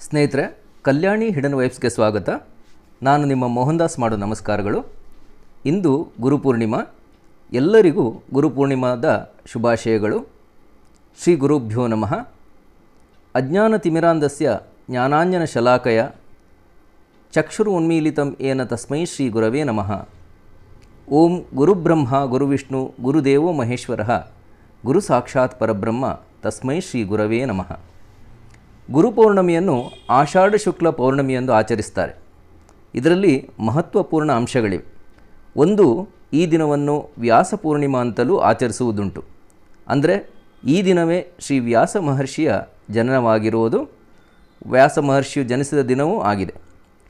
ಸ್ನೇಹಿತರೆ, ಕಲ್ಯಾಣಿ ಹಿಡನ್ ವೈಫ್ಸ್ಗೆ ಸ್ವಾಗತ. ನಾನು ನಿಮ್ಮ ಮೋಹನ್ದಾಸ್ ಮಾಡೋ ನಮಸ್ಕಾರಗಳು. ಇಂದು ಗುರುಪೂರ್ಣಿಮಾ ಎಲ್ಲರಿಗೂ ಗುರುಪೂರ್ಣಿಮಾದ ಶುಭಾಶಯಗಳು. ಶ್ರೀ ಗುರುಭ್ಯೋ ನಮಃ. ಅಜ್ಞಾನ ತಿಮಿರಾಂಧಸ್ಯ ಜ್ಞಾನಾಂಜನ ಶಲಾಕಯ. ಚಕ್ಷುರು ಉನ್ಮೀಲಿತಂ ಏನ ತಸ್ಮೈ ಶ್ರೀ ಗುರವೇ ನಮಃ. ಓಂ ಗುರುಬ್ರಹ್ಮ ಗುರುವಿಷ್ಣು ಗುರುದೇವೋ ಮಹೇಶ್ವರ. ಗುರು ಸಾಕ್ಷಾತ್ ಪರಬ್ರಹ್ಮ ತಸ್ಮೈ ಶ್ರೀ ಗುರವೇ ನಮಃ. ಗುರುಪೌರ್ಣಮಿಯನ್ನು ಆಷಾಢ ಶುಕ್ಲ ಪೌರ್ಣಮಿ ಎಂದು ಆಚರಿಸ್ತಾರೆ. ಇದರಲ್ಲಿ ಮಹತ್ವಪೂರ್ಣ ಅಂಶಗಳಿವೆ. ಒಂದು, ಈ ದಿನವನ್ನು ವ್ಯಾಸ ಪೂರ್ಣಿಮಾ ಅಂತಲೂ ಆಚರಿಸುವುದುಂಟು. ಅಂದರೆ, ಈ ದಿನವೇ ಶ್ರೀ ವ್ಯಾಸ ಮಹರ್ಷಿಯ ಜನನವಾಗಿರುವುದು ವ್ಯಾಸ ಮಹರ್ಷಿಯು ಜನಿಸಿದ ದಿನವೂ ಆಗಿದೆ.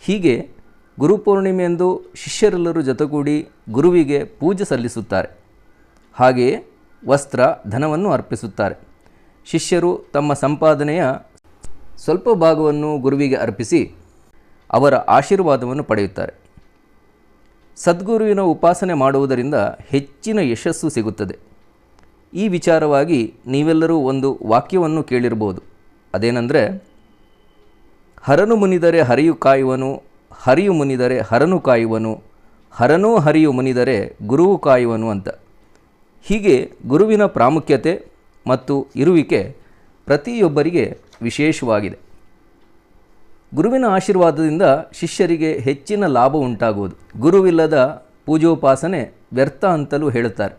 ಹೀಗೆ ಗುರುಪೌರ್ಣಿಮೆಯಂದು ಶಿಷ್ಯರೆಲ್ಲರೂ ಜೊತೆಗೂಡಿ ಗುರುವಿಗೆ ಪೂಜೆ ಸಲ್ಲಿಸುತ್ತಾರೆ. ಹಾಗೆಯೇ ವಸ್ತ್ರ ಧನವನ್ನು ಅರ್ಪಿಸುತ್ತಾರೆ. ಶಿಷ್ಯರು ತಮ್ಮ ಸಂಪಾದನೆಯ ಸ್ವಲ್ಪ ಭಾಗವನ್ನು ಗುರುವಿಗೆ ಅರ್ಪಿಸಿ ಅವರ ಆಶೀರ್ವಾದವನ್ನು ಪಡೆಯುತ್ತಾರೆ. ಸದ್ಗುರುವಿನ ಉಪಾಸನೆ ಮಾಡುವುದರಿಂದ ಹೆಚ್ಚಿನ ಯಶಸ್ಸು ಸಿಗುತ್ತದೆ. ಈ ವಿಚಾರವಾಗಿ ನೀವೆಲ್ಲರೂ ಒಂದು ವಾಕ್ಯವನ್ನು ಕೇಳಿರ್ಬೋದು. ಅದೇನೆಂದರೆ, ಹರನು ಮುನಿದರೆ ಹರಿಯು ಕಾಯುವನು, ಹರಿಯು ಮುನಿದರೆ ಹರನು ಕಾಯುವನು, ಹರನೂ ಹರಿಯು ಮುನಿದರೆ ಗುರುವು ಕಾಯುವನು ಅಂತ. ಹೀಗೆ ಗುರುವಿನ ಪ್ರಾಮುಖ್ಯತೆ ಮತ್ತು ಇರುವಿಕೆ ಪ್ರತಿಯೊಬ್ಬರಿಗೆ ವಿಶೇಷವಾಗಿದೆ. ಗುರುವಿನ ಆಶೀರ್ವಾದದಿಂದ ಶಿಷ್ಯರಿಗೆ ಹೆಚ್ಚಿನ ಲಾಭ ಉಂಟಾಗುವುದು. ಗುರುವಿಲ್ಲದ ಪೂಜೋಪಾಸನೆ ವ್ಯರ್ಥ ಅಂತಲೂ ಹೇಳುತ್ತಾರೆ.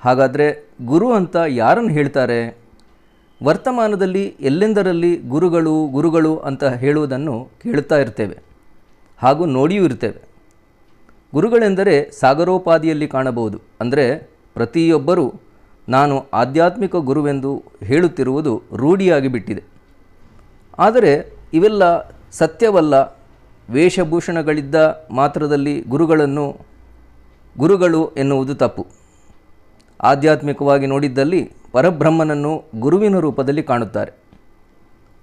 ಹಾಗಾದರೆ ಗುರು ಅಂತ ಯಾರನ್ನು ಹೇಳ್ತಾರೆ? ವರ್ತಮಾನದಲ್ಲಿ ಎಲ್ಲೆಂದರಲ್ಲಿ ಗುರುಗಳು ಗುರುಗಳು ಅಂತ ಹೇಳುವುದನ್ನು ಕೇಳುತ್ತಾ ಇರ್ತೇವೆ. ಹಾಗೂ ನೋಡಿಯೂ ಇರ್ತೇವೆ. ಗುರುಗಳೆಂದರೆ ಸಾಗರೋಪಾದಿಯಲ್ಲಿ ಕಾಣಬಹುದು. ಅಂದರೆ ಪ್ರತಿಯೊಬ್ಬರೂ ನಾನು ಆಧ್ಯಾತ್ಮಿಕ ಗುರುವೆಂದು ಹೇಳುತ್ತಿರುವುದು ರೂಢಿಯಾಗಿ ಬಿಟ್ಟಿದೆ. ಆದರೆ ಇವೆಲ್ಲ ಸತ್ಯವಲ್ಲ. ವೇಷಭೂಷಣಗಳಿದ್ದ ಮಾತ್ರದಲ್ಲಿ ಗುರುಗಳನ್ನು ಗುರುಗಳು ಎನ್ನುವುದು ತಪ್ಪು. ಆಧ್ಯಾತ್ಮಿಕವಾಗಿ ನೋಡಿದ್ದಲ್ಲಿ ಪರಬ್ರಹ್ಮನನ್ನು ಗುರುವಿನ ರೂಪದಲ್ಲಿ ಕಾಣುತ್ತಾರೆ.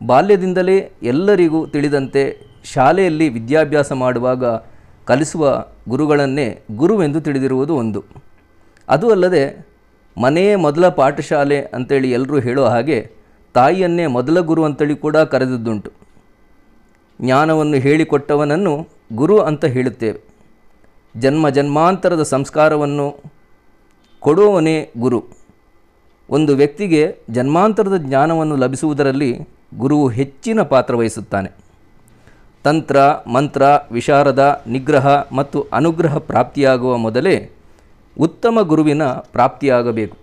ಬಾಲ್ಯದಿಂದಲೇ ಎಲ್ಲರಿಗೂ ತಿಳಿದಂತೆ ಶಾಲೆಯಲ್ಲಿ ವಿದ್ಯಾಭ್ಯಾಸ ಮಾಡುವಾಗ ಕಲಿಸುವ ಗುರುಗಳನ್ನೇ ಗುರುವೆಂದು ತಿಳಿದಿರುವುದು ಒಂದು. ಅದು ಅಲ್ಲದೆ ಮನೆಯೇ ಮೊದಲ ಪಾಠಶಾಲೆ ಅಂತೇಳಿ ಎಲ್ಲರೂ ಹೇಳೋ ಹಾಗೆ ತಾಯಿಯನ್ನೇ ಮೊದಲ ಗುರು ಅಂತೇಳಿ ಕೂಡ ಕರೆದದ್ದುಂಟು. ಜ್ಞಾನವನ್ನು ಹೇಳಿಕೊಟ್ಟವನನ್ನು ಗುರು ಅಂತ ಹೇಳುತ್ತೇವೆ. ಜನ್ಮ ಜನ್ಮಾಂತರದ ಸಂಸ್ಕಾರವನ್ನು ಕೊಡುವವನೇ ಗುರು. ಒಂದು ವ್ಯಕ್ತಿಗೆ ಜನ್ಮಾಂತರದ ಜ್ಞಾನವನ್ನು ಲಭಿಸುವುದರಲ್ಲಿ ಗುರುವು ಹೆಚ್ಚಿನ ಪಾತ್ರ ವಹಿಸುತ್ತಾನೆ. ತಂತ್ರ, ಮಂತ್ರ, ವಿಶಾರದ, ನಿಗ್ರಹ ಮತ್ತು ಅನುಗ್ರಹ ಪ್ರಾಪ್ತಿಯಾಗುವ ಮೊದಲೇ ಉತ್ತಮ ಗುರುವಿನ ಪ್ರಾಪ್ತಿಯಾಗಬೇಕು.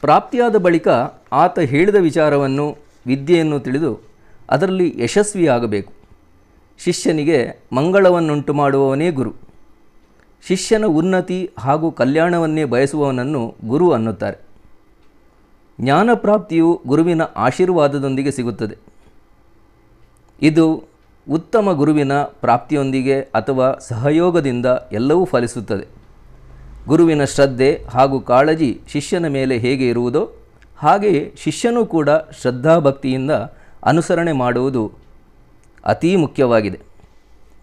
ಪ್ರಾಪ್ತಿಯಾದ ಬಳಿಕ ಆತ ಹೇಳಿದ ವಿಚಾರವನ್ನು, ವಿದ್ಯೆಯನ್ನು ತಿಳಿದು ಅದರಲ್ಲಿ ಯಶಸ್ವಿಯಾಗಬೇಕು. ಶಿಷ್ಯನಿಗೆ ಮಂಗಳವನ್ನುಂಟು ಮಾಡುವವನೇ ಗುರು. ಶಿಷ್ಯನ ಉನ್ನತಿ ಹಾಗೂ ಕಲ್ಯಾಣವನ್ನೇ ಬಯಸುವವನನ್ನು ಗುರು ಅನ್ನುತ್ತಾರೆ. ಜ್ಞಾನಪ್ರಾಪ್ತಿಯು ಗುರುವಿನ ಆಶೀರ್ವಾದದೊಂದಿಗೆ ಸಿಗುತ್ತದೆ. ಇದು ಉತ್ತಮ ಗುರುವಿನ ಪ್ರಾಪ್ತಿಯೊಂದಿಗೆ ಅಥವಾ ಸಹಯೋಗದಿಂದ ಎಲ್ಲವೂ ಫಲಿಸುತ್ತದೆ. ಗುರುವಿನ ಶ್ರದ್ಧೆ ಹಾಗೂ ಕಾಳಜಿ ಶಿಷ್ಯನ ಮೇಲೆ ಹೇಗೆ ಇರುವುದೋ ಹಾಗೆಯೇ ಶಿಷ್ಯನೂ ಕೂಡ ಶ್ರದ್ಧಾಭಕ್ತಿಯಿಂದ ಅನುಸರಣೆ ಮಾಡುವುದು ಅತೀ ಮುಖ್ಯವಾಗಿದೆ.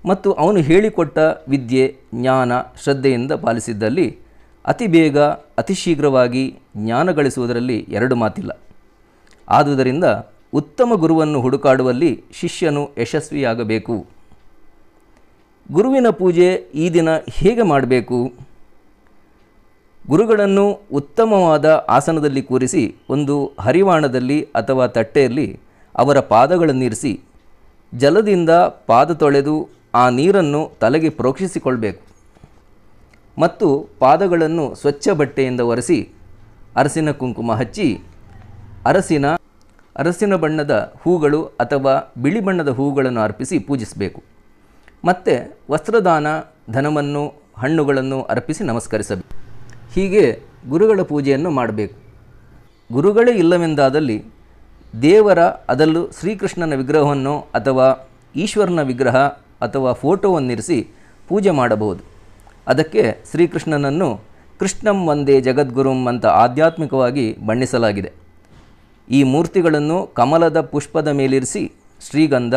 ಮತ್ತು ಅವನು ಹೇಳಿಕೊಟ್ಟ ವಿದ್ಯೆ, ಜ್ಞಾನ, ಶ್ರದ್ಧೆಯಿಂದ ಪಾಲಿಸಿದ್ದಲ್ಲಿ ಅತಿ ಬೇಗ, ಅತಿ ಶೀಘ್ರವಾಗಿ ಜ್ಞಾನ ಗಳಿಸುವುದರಲ್ಲಿ ಎರಡು ಮಾತಿಲ್ಲ. ಆದುದರಿಂದ ಉತ್ತಮ ಗುರುವನ್ನು ಹುಡುಕಾಡುವಲ್ಲಿ ಶಿಷ್ಯನು ಯಶಸ್ವಿಯಾಗಬೇಕು. ಗುರುವಿನ ಪೂಜೆ ಈ ದಿನ ಹೇಗೆ ಮಾಡಬೇಕು? ಗುರುಗಳನ್ನು ಉತ್ತಮವಾದ ಆಸನದಲ್ಲಿ ಕೂರಿಸಿ, ಒಂದು ಹರಿವಾಣದಲ್ಲಿ ಅಥವಾ ತಟ್ಟೆಯಲ್ಲಿ ಅವರ ಪಾದಗಳನ್ನಿರಿಸಿ, ಜಲದಿಂದ ಪಾದ ತೊಳೆದು ಆ ನೀರನ್ನು ತಲೆಗೆ ಪ್ರೋಕ್ಷಿಸಿಕೊಳ್ಬೇಕು. ಮತ್ತು ಪಾದಗಳನ್ನು ಸ್ವಚ್ಛ ಬಟ್ಟೆಯಿಂದ ಒರೆಸಿ ಅರಸಿನ ಕುಂಕುಮ ಹಚ್ಚಿ ಅರಸಿನ ಅರಸಿನ ಬಣ್ಣದ ಹೂಗಳು ಅಥವಾ ಬಿಳಿ ಬಣ್ಣದ ಹೂಗಳನ್ನು ಅರ್ಪಿಸಿ ಪೂಜಿಸಬೇಕು. ಮತ್ತು ವಸ್ತ್ರದಾನ, ಧನವನ್ನು, ಹಣ್ಣುಗಳನ್ನು ಅರ್ಪಿಸಿ ನಮಸ್ಕರಿಸಬೇಕು. ಹೀಗೆ ಗುರುಗಳ ಪೂಜೆಯನ್ನು ಮಾಡಬೇಕು. ಗುರುಗಳೇ ಇಲ್ಲವೆಂದಾದಲ್ಲಿ ದೇವರ ಅದರಲ್ಲೂ ಶ್ರೀಕೃಷ್ಣನ ವಿಗ್ರಹವನ್ನು ಅಥವಾ ಈಶ್ವರನ ವಿಗ್ರಹ ಅಥವಾ ಫೋಟೋವನ್ನಿರಿಸಿ ಪೂಜೆ ಮಾಡಬಹುದು. ಅದಕ್ಕೆ ಶ್ರೀಕೃಷ್ಣನನ್ನು ಕೃಷ್ಣಂ ಒಂದೇ ಜಗದ್ಗುರುಂ ಅಂತ ಆಧ್ಯಾತ್ಮಿಕವಾಗಿ ಬಣ್ಣಿಸಲಾಗಿದೆ. ಈ ಮೂರ್ತಿಗಳನ್ನು ಕಮಲದ ಪುಷ್ಪದ ಮೇಲಿರಿಸಿ ಶ್ರೀಗಂಧ,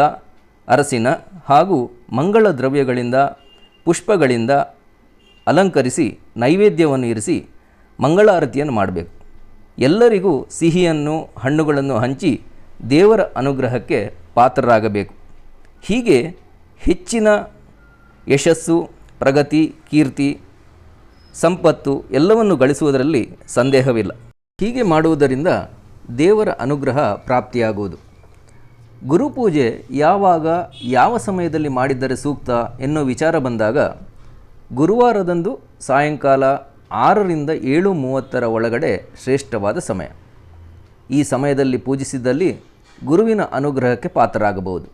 ಅರಸಿನ ಹಾಗೂ ಮಂಗಳ ದ್ರವ್ಯಗಳಿಂದ, ಪುಷ್ಪಗಳಿಂದ ಅಲಂಕರಿಸಿ, ನೈವೇದ್ಯವನ್ನು ಇರಿಸಿ ಮಂಗಳಾರತಿಯನ್ನು ಮಾಡಬೇಕು. ಎಲ್ಲರಿಗೂ ಸಿಹಿಯನ್ನು, ಹಣ್ಣುಗಳನ್ನು ಹಂಚಿ ದೇವರ ಅನುಗ್ರಹಕ್ಕೆ ಪಾತ್ರರಾಗಬೇಕು. ಹೀಗೆ ಹೆಚ್ಚಿನ ಯಶಸ್ಸು, ಪ್ರಗತಿ, ಕೀರ್ತಿ, ಸಂಪತ್ತು ಎಲ್ಲವನ್ನು ಗಳಿಸುವುದರಲ್ಲಿ ಸಂದೇಹವಿಲ್ಲ. ಹೀಗೆ ಮಾಡುವುದರಿಂದ ದೇವರ ಅನುಗ್ರಹ ಪ್ರಾಪ್ತಿಯಾಗುವುದು. ಗುರುಪೂಜೆ ಯಾವಾಗ, ಯಾವ ಸಮಯದಲ್ಲಿ ಮಾಡಿದ್ದರೆ ಸೂಕ್ತ ಎನ್ನುವ ವಿಚಾರ ಬಂದಾಗ, ಗುರುವಾರದಂದು ಸಾಯಂಕಾಲ ಆರರಿಂದ ಏಳು ಮೂವತ್ತರ ಒಳಗಡೆ ಶ್ರೇಷ್ಠವಾದ ಸಮಯ. ಈ ಸಮಯದಲ್ಲಿ ಪೂಜಿಸಿದಲ್ಲಿ ಗುರುವಿನ ಅನುಗ್ರಹಕ್ಕೆ ಪಾತ್ರರಾಗಬಹುದು.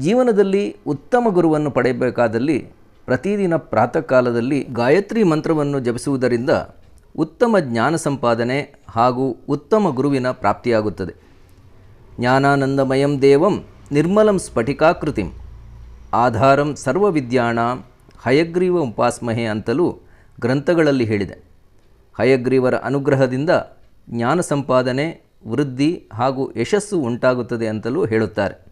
ಜೀವನದಲ್ಲಿ ಉತ್ತಮ ಗುರುವನ್ನು ಪಡೆಯಬೇಕಾದಲ್ಲಿ ಪ್ರತಿದಿನ ಪ್ರಾತಃ ಕಾಲದಲ್ಲಿ ಗಾಯತ್ರಿ ಮಂತ್ರವನ್ನು ಜಪಿಸುವುದರಿಂದ ಉತ್ತಮ ಜ್ಞಾನ ಸಂಪಾದನೆ ಹಾಗೂ ಉತ್ತಮ ಗುರುವಿನ ಪ್ರಾಪ್ತಿಯಾಗುತ್ತದೆ. ಜ್ಞಾನಾನಂದಮಯಂ ದೇವಂ ನಿರ್ಮಲಂ ಸ್ಫಟಿಕಾಕೃತಿಂ. ಆಧಾರಂ ಸರ್ವವಿದ್ಯಾಣ ಹಯಗ್ರೀವ ಉಪಾಸ್ಮಹೆ ಅಂತಲೂ ಗ್ರಂಥಗಳಲ್ಲಿ ಹೇಳಿದೆ. ಹಯಗ್ರೀವರ ಅನುಗ್ರಹದಿಂದ ಜ್ಞಾನ ಸಂಪಾದನೆ, ವೃದ್ಧಿ ಹಾಗೂ ಯಶಸ್ಸು ಉಂಟಾಗುತ್ತದೆ ಅಂತಲೂ ಹೇಳುತ್ತಾರೆ.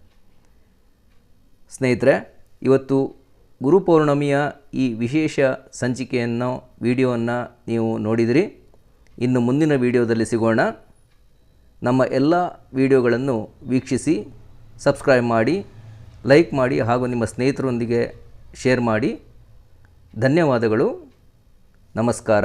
ಸ್ನೇಹಿತರೆ, ಇವತ್ತು ಗುರುಪೌರ್ಣಮಿಯ ಈ ವಿಶೇಷ ಸಂಚಿಕೆಯನ್ನು, ವಿಡಿಯೋವನ್ನು ನೀವು ನೋಡಿದಿರಿ. ಇನ್ನು ಮುಂದಿನ ವಿಡಿಯೋದಲ್ಲಿ ಸಿಗೋಣ. ನಮ್ಮ ಎಲ್ಲ ವಿಡಿಯೋಗಳನ್ನು ವೀಕ್ಷಿಸಿ, ಸಬ್ಸ್ಕ್ರೈಬ್ ಮಾಡಿ, ಲೈಕ್ ಮಾಡಿ ಹಾಗೂ ನಿಮ್ಮ ಸ್ನೇಹಿತರೊಂದಿಗೆ ಶೇರ್ ಮಾಡಿ. ಧನ್ಯವಾದಗಳು. ನಮಸ್ಕಾರ.